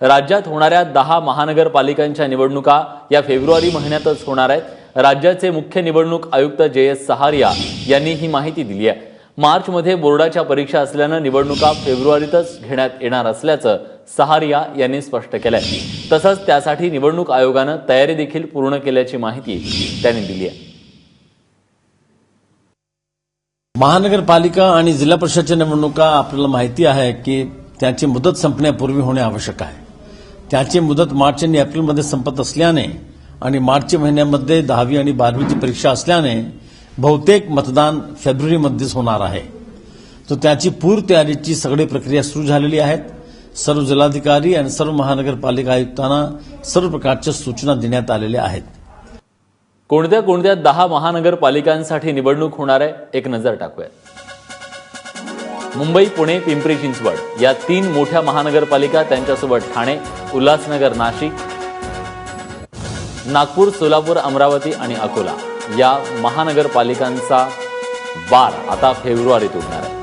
राज्यात होणाऱ्या दहा महानगरपालिकांच्या निवडणुका या फेब्रुवारी महिन्यातच होणार आहेत. राज्याचे मुख्य निवडणूक आयुक्त जे एस सहारिया यांनी ही माहिती दिली आहे. मार्चमध्ये बोर्डाच्या परीक्षा असल्यानं निवडणुका फेब्रुवारीतच घेण्यात येणार असल्याचं सहारिया यांनी स्पष्ट केलंय. तसंच त्यासाठी निवडणूक आयोगानं तयारी देखील पूर्ण केल्याची माहिती त्यांनी दिली आहे. महानगरपालिका आणि जिल्हा परिषदच्या निवडणुका आपल्याला माहिती आहे की त्याची मुदत संपण्यापूर्वी होणे आवश्यक आहे. त्याची मुदत मार्च आणि एप्रिलमध्ये संपत असल्याने आणि मार्च महिन्यामध्ये दहावी आणि बारावीची परीक्षा असल्याने बहुतेक मतदान फेब्रुवारीमध्येच होणार आहे. तर त्याची पूरतयारीची सगळी प्रक्रिया सुरू झालेली आहेत. सर्व जिल्हाधिकारी आणि सर्व महानगरपालिका आयुक्तांना सर्व प्रकारच्या सूचना देण्यात आलेल्या आहेत. कोणत्या कोणत्या दहा महानगरपालिकांसाठी निवडणूक होणार आहे? एक नजर टाकूया मुंबई पुणे पिंपरी चिंचवड या तीन मोठ्या महानगरपालिका त्यांच्यासोबत ठाणे उल्हासनगर नाशिक नागपूर सोलापूर अमरावती आणि अकोला. या महानगरपालिकांचा बार आता फेब्रुवारीत उठणार आहे.